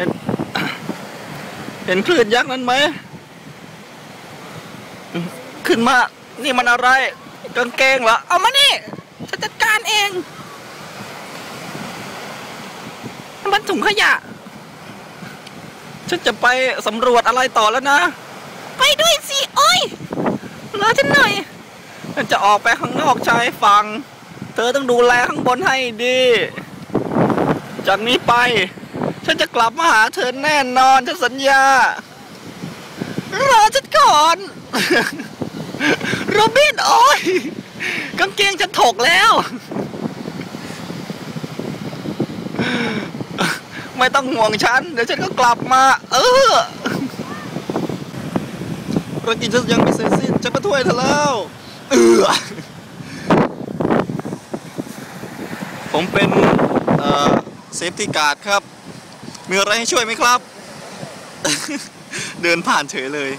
ห็นเห็นคลื่นยักษ์นั้นไหม ขึ้นมา นี่มันอะไรกางเกงเหรอ เอามานี่จะจัดการเองมันถุงขยะ ฉันจะไปสำรวจอะไรต่อแล้วนะ ไปด้วยสิ โอ้ยรอฉันหน่อยฉันจะออกไปข้างนอกชายฝั่ง เธอต้องดูแลข้างบนให้ดี จากนี้ไป ฉันจะกลับมาหาเธอแน่นอนฉันสัญญา รอฉันก่อนโรบินโอ้ยกางเกงฉันถกแล้ว ไม่ต้องห่วงฉัน เดี๋ยวฉันก็กลับมา เออภารกิจฉันยังไม่เสร็จสิ้นฉันก็ถ้วยเธอแล้ว เออผมเป็นเอ่อเซฟตี้การ์ดครับ มีอะไรให้ช่วยไหมครับ เดินผ่านเฉยเลย